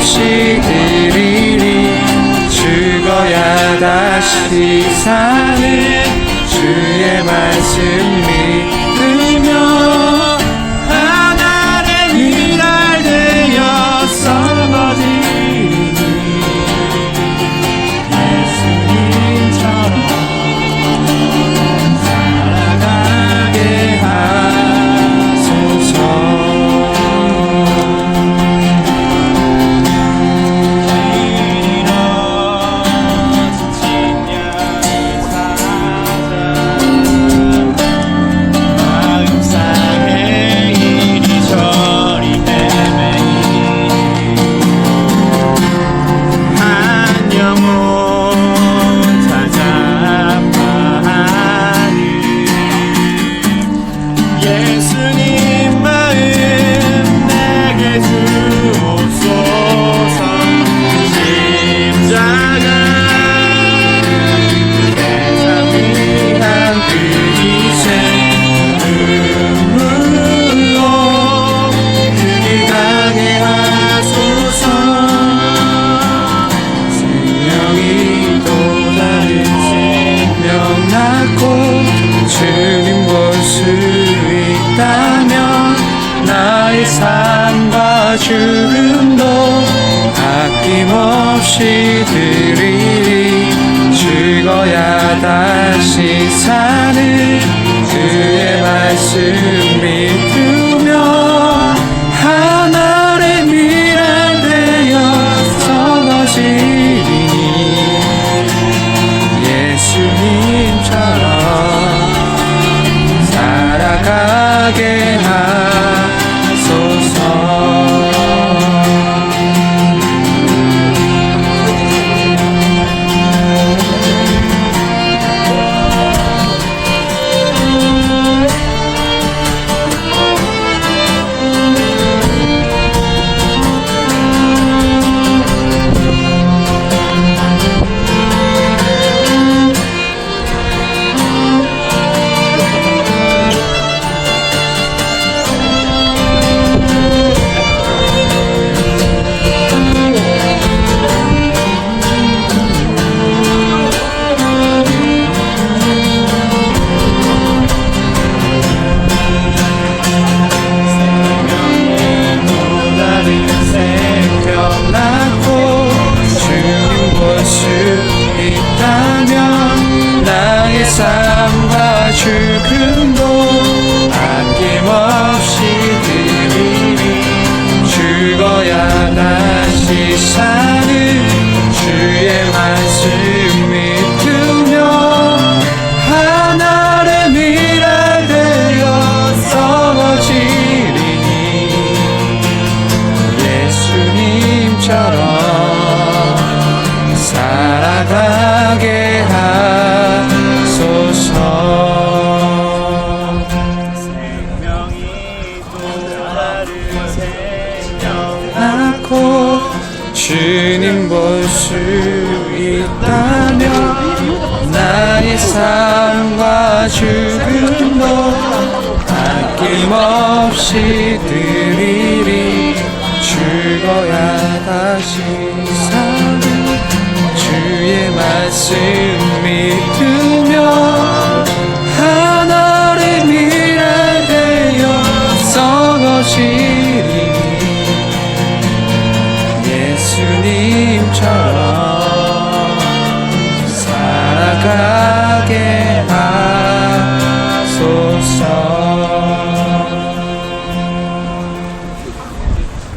없이 이리리 죽어야 다시 사는 주의 말씀이 낳고 주님 볼 수 있다면 나의 삶과 죽음도 아낌없이 드리리. 죽어야 다시 사는 그의 말씀 있다면 나의 삶과 죽음도 아낌없이 드리니 죽어야 다시 사는 주의 말 생명 낳고 주님 볼 수 있다면 나의 삶과 죽음도 아낌없이 드리리 죽어야 다시 사는 주의 말씀 살